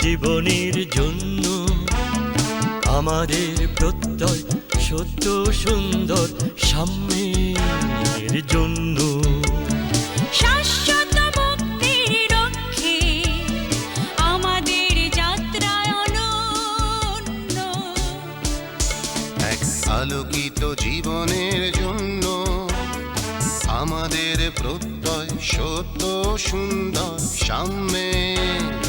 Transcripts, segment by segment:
জীবনের জন্য আমাদের প্রত্যয় সত্য সুন্দর সাম্যের জন্য। এক আলোকিত জীবনের জন্য আমাদের প্রত্যয় সত্য সুন্দর সাম্যের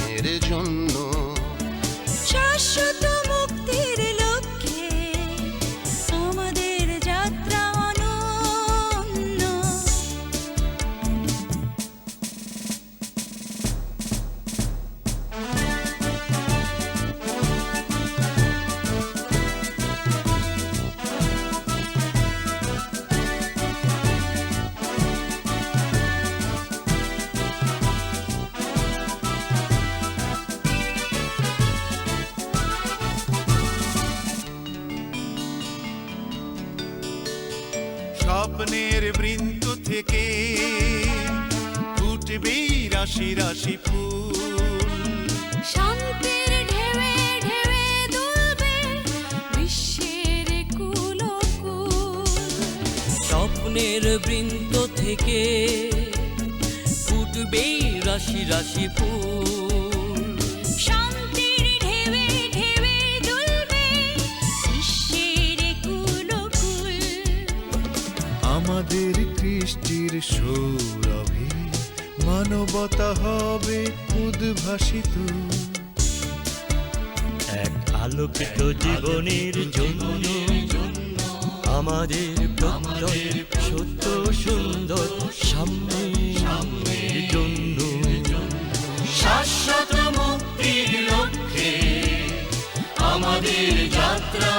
স্বপ্নের বৃন্দ থেকে ফুটবে রাশি রাশি ফুল। শান্তির ঢেউয়ে ঢেউয়ে দুলবে বিশ্বের কুলকুল স্বপ্নের বৃন্দ থেকে ফুটবে রাশি রাশি ফুল। আমাদের কৃষ্টির সৌরভে মানবতা হবে উদ্ভাসিত। এক আলোকিত জীবনের জন্য আমাদের প্রত্যয় সত্য সুন্দর সাম্যের জন্য শাশ্বত মুক্তির লক্ষ্যে আমাদের যাত্রা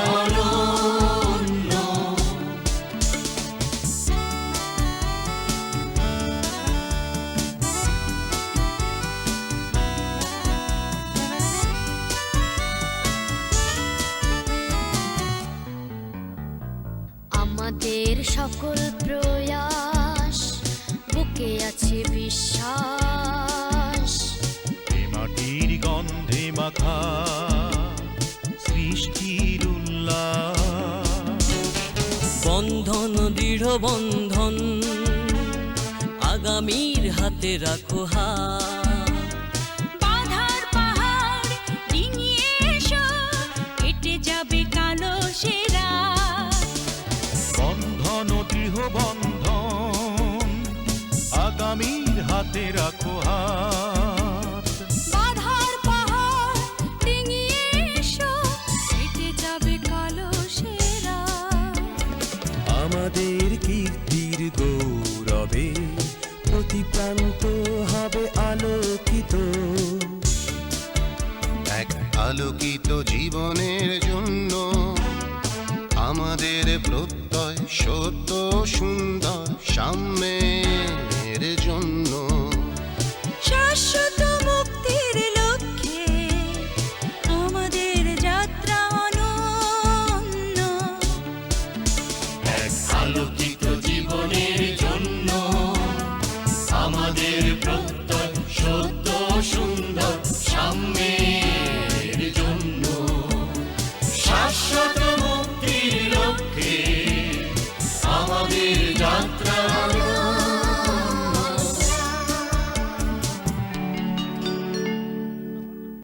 আমাদের সকল প্রয়াস বুকে আছে বিশ্বাস। মাটির গন্ধে মাখা সৃষ্টির বন্ধন দৃঢ় বন্ধন আগামীর হাতে রাখো হাত। বন্ধন আগামীর হাতে রাখো হাত। বাধার পাহাড় ডিঙিয়ে এসো কেটে যাবে কালো সেরা। আমাদের কীর্তির গৌরবে প্রতি প্রান্ত হবে আলোকিত। এক আলোকিত জীবনের জন্য আমাদের প্রত্যয় সত্য সুন্দর সামনে জন্য।